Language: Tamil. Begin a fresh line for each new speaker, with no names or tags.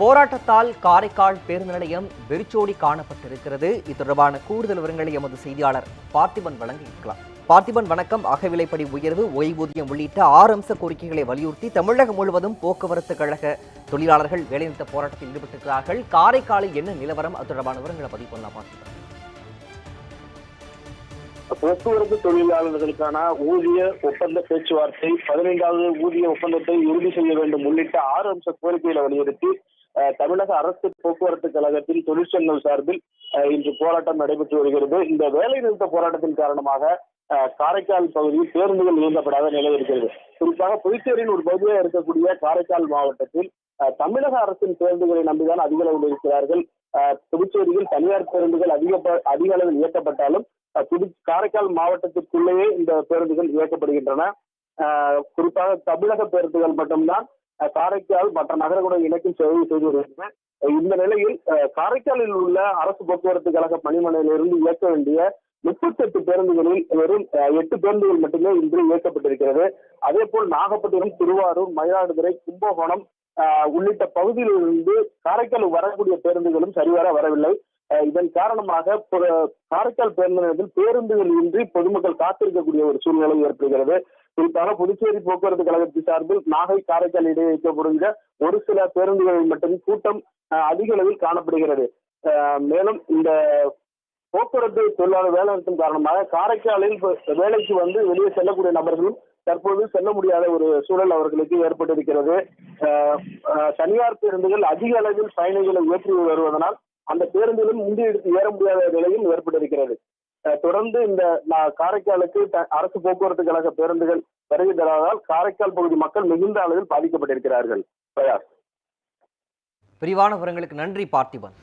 போராட்டத்தால் காரைக்கால் பேருந்து நிலையம் வெறிச்சோடி காணப்பட்டிருக்கிறது. இது தொடர்பான கூடுதல் விவரங்களை எமது செய்தியாளர் பார்த்திபன் வழங்க இருக்கலாம் பார்த்திபன் வணக்கம். அகவிலைப்படி உயர்வு ஓய்வூதியம் உள்ளிட்ட ஆறு அம்ச கோரிக்கைகளை வலியுறுத்தி தமிழகம் முழுவதும் போக்குவரத்து கழக தொழிலாளர்கள் வேலைநிறுத்த போராட்டத்தில் ஈடுபட்டிருக்கிறார்கள். காரைக்காலில் என்ன நிலவரம்? அது தொடர்பான விவரங்களை பதிவு பண்ணலாம் பார்த்திபன்.
போக்குவரத்து தொழிலாளர்களுக்கான ஊதிய ஒப்பந்த பேச்சுவார்த்தை பதினைந்தாவது ஊதிய ஒப்பந்தத்தை உறுதி செய்ய வேண்டும் உள்ளிட்ட ஆறு அம்ச கோரிக்கைகளை வலியுறுத்தி தமிழக அரசு போக்குவரத்து கழகத்தின் தொழிற்சங்கங்கள் சார்பில் இன்று போராட்டம் நடைபெற்று வருகிறது. இந்த வேலை நிறுத்த போராட்டத்தின் காரணமாக காரைக்கால் பகுதியில் பேருந்துகள் இயங்கப்படாத நிலை இருக்கிறது. குறிப்பாக புதுச்சேரியின் ஒரு பகுதியாக இருக்கக்கூடிய காரைக்கால் மாவட்டத்தில் அஹ், தமிழக அரசின் பேருந்துகளை நம்பிதான் அதிக அளவில் இருக்கிறார்கள். அஹ், புதுச்சேரியில் தனியார் பேருந்துகள் அதிக ப- அதிக அளவில் இயக்கப்பட்டாலும் புது காரைக்கால் மாவட்டத்திற்குள்ளேயே இந்த பேருந்துகள் இயக்கப்படுகின்றன. அஹ் குறிப்பாக தமிழக பேருந்துகள் மட்டும்தான் காரைக்கால் மற்ற நகரங்களுடன் இணைக்கும் சேவை செய்து வருகிறது இந்த நிலையில் காரைக்காலில் உள்ள அரசு போக்குவரத்து கழக பணிமனையிலிருந்து இயக்க வேண்டிய முப்பத்தெட்டு பேருந்துகளில் வெறும் எட்டு பேருந்துகள் மட்டுமே இன்று இயக்கப்பட்டிருக்கிறது. அதே போல் நாகப்பட்டினம் திருவாரூர் மயிலாடுதுறை கும்பகோணம் உள்ளிட்ட பகுதியிலிருந்து காரைக்கால் வரக்கூடிய பேருந்துகளும் சரிவர வரவில்லை. இதன் காரணமாக காரைக்கால் பேருந்து நிலையத்தில் பேருந்துகள் இன்றி பொதுமக்கள் காத்திருக்கக்கூடிய ஒரு சூழ்நிலை ஏற்படுகிறது. குறிப்பாக புதுச்சேரி போக்குவரத்து கழகத்தின் சார்பில் நாகை காரைக்கால் இடையே வைக்கப்படுகிற ஒரு சில பேருந்துகளில் மட்டும் கூட்டம் அதிக அளவில் காணப்படுகிறது. மேலும் இந்த போக்குவரத்து தொழிலாளர் வேலை நிறுத்தம் காரணமாக காரைக்காலில் வேலைக்கு வந்து வெளியே செல்லக்கூடிய நபர்களும் தற்போது செல்ல முடியாத ஒரு சூழல் அவர்களுக்கு ஏற்பட்டிருக்கிறது. தனியார் பேருந்துகள் அதிக அளவில் பயணிகளை ஏற்றி வருவதனால் அந்த பேருந்துகளும் முந்தி எடுத்து ஏற முடியாத நிலையும் ஏற்பட்டிருக்கிறது. தொடர்ந்து இந்த காரைக்காலுக்கு த- அரசு போக்குவரத்து கழக பேருந்துகள் வருகை தராதால் காரைக்கால் பகுதி மக்கள் மிகுந்த அளவில் பாதிக்கப்பட்டிருக்கிறார்கள். பிரயாஸ்
விரிவான விவரங்களுக்கு நன்றி பார்த்திபன்.